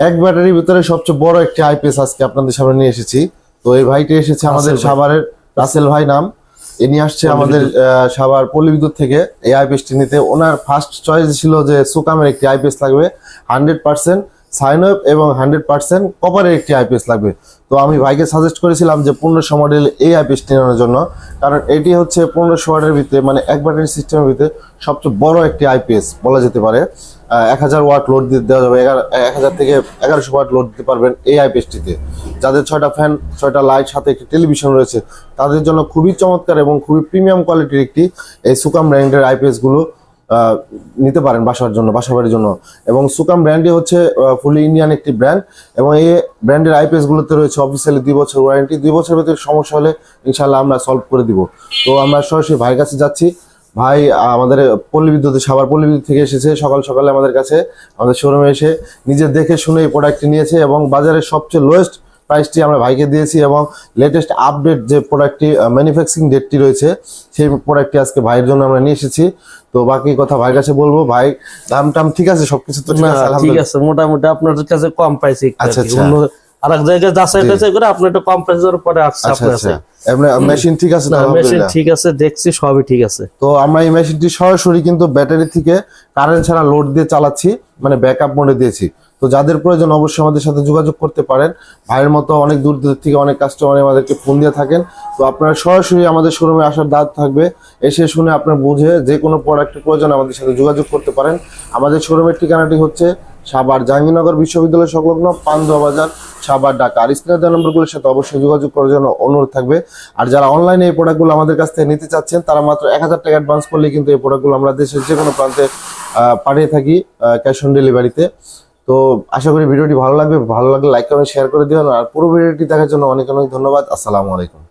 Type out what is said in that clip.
এক ব্যাটারির ভিতরে সবচেয়ে বড় একটি আইপিএস আজকে আপনাদের সামনে নিয়ে এসেছি। তো এই ভাইটি এসেছে আমাদের সাভারের রাসেল ভাই নাম। ইনি আসছে আমাদের সাভার পল্লী বিদ্যুৎ থেকে এই আইপিএসটি নিতে। ওনার ফার্স্ট চয়েস ছিল যে সুকামের একটি আইপিএস লাগবে। হান্ড্রেড পার্সেন্ট সাইনওয়েভ এবং হান্ড্রেড পার্সেন্ট কপারের একটি আইপিএস লাগবে। তো আমি ভাইকে সাজেস্ট করেছিলাম যে পনেরোশো মডেল এই আইপিএসটি নেওয়ার জন্য কারণ এটি হচ্ছে পনেরোশো ওয়াটের ভিতরে মানে এক ব্যাটারি সিস্টেমের ভিতরে সবচেয়ে বড় একটি আইপিএস বলা যেতে পারে। এক হাজার ওয়াট লোড দিতে দেওয়া যাবে এক হাজার থেকে এগারোশো ওয়াট লোড দিতে পারবেন এই আইপিএসটিতে যাদের ছয়টা ফ্যান ছয়টা লাইট সাথে একটি টেলিভিশন রয়েছে তাদের জন্য খুবই চমৎকার এবং খুবই প্রিমিয়াম কোয়ালিটির একটি এই সুকাম ব্র্যান্ডের আইপিএসগুলো আহ, নিতে পারেন বাসার জন্য, বাসা বাড়ির জন্য। এবং সুকাম ব্র্যান্ডই হচ্ছে ফুলি ইন্ডিয়ান একটি ব্র্যান্ড এবং এই ব্র্যান্ডের আইপিএস গুলোতে রয়েছে অফিসিয়ালি দুই বছর ওয়ারেন্টি দুই বছরের ভিতরে সমস্যা হলে ইনশাল্লাহ আমরা সলভ করে দিব। তো আমরা সরাসরি ভাইয়ের কাছে যাচ্ছি। ভাই, আমাদের পল্লী বিদ্যুৎ সাভার পল্লী বিদ্যুৎ থেকে এসেছে, সকাল সকালে আমাদের কাছে, আমাদের শোরুমে এসে নিজে দেখে শুনে এই প্রোডাক্টটি নিয়েছে এবং বাজারের সবচেয়ে লোয়েস্ট প্রাইসটি আমরা ভাইকে দিয়েছি এবং লেটেস্ট আপডেট যে প্রোডাক্টটি ম্যানুফ্যাকচারিং ডেটটি রয়েছে সেই প্রোডাক্টটি আজকে ভাইয়ের জন্য আমরা নিয়ে এসেছি। তো বাকি কথা ভাইয়ের কাছে বলব ভাই দাম টাম ঠিক আছে? সবকিছু তো ঠিক আছে মোটামুটি আপনার কাছে কম পাইছি আর আচ্ছা। আচ্ছা। অন্য আরেক জায়গায় যাচাই টাচাই করে আপনি একটু কম প্রাইসের পরে আসছে আপনার কাছে মেশিন ঠিক আছে মেশিন ঠিক আছে দেখছি সবই ঠিক আছে। তো আমরা এই মেশিনটি সরাসরি কিন্তু ব্যাটারি থেকে কারেন্ট ছাড়া লোড দিয়ে চালাচ্ছি মানে ব্যাকআপ মোডে দিয়েছি। তো যাদের প্রয়োজন অবশ্যই আমাদের সাথে যোগাযোগ করতে পারেন। ভাইয়ের মতো অনেক দূর দূর থেকে অনেক কাস্টমার আমাদেরকে ফোন দিয়ে থাকেন। তো আপনারা সরাসরি আমাদের শোরুমে আসার দাঁত থাকবে। এসে শুনে আপনার বুঝে যে কোনো প্রোডাক্টের প্রয়োজন আমাদের সাথে যোগাযোগ করতে পারেন। আমাদের শোরুমের ঠিকানাটি হচ্ছে সাভার জাহাঙ্গীরনগর বিশ্ববিদ্যালয় সংলগ্ন পান্দুয়া বাজার সাবার ঢাকা। আর স্ক্রিনের দেওয়া নম্বরগুলোর সাথে অবশ্যই যোগাযোগ করার জন্য অনুরোধ থাকবে। আর যারা অনলাইনে এই প্রোডাক্টগুলো আমাদের কাছ থেকে নিতে চাচ্ছেন, তারা মাত্র এক হাজার টাকা অ্যাডভান্স করলে কিন্তু এই প্রোডাক্টগুলো আমরা দেশের যে কোনো প্রান্তে পাঠিয়ে থাকি ক্যাশ অন ডেলিভারিতে তো আশা করি ভিডিওটি ভালো লাগবে। ভালো লাগলে লাইক কমেন্ট শেয়ার করে দিবেন। আর পুরো ভিডিওটি দেখার জন্য অনেক অনেক ধন্যবাদ। আসসালামু আলাইকুম।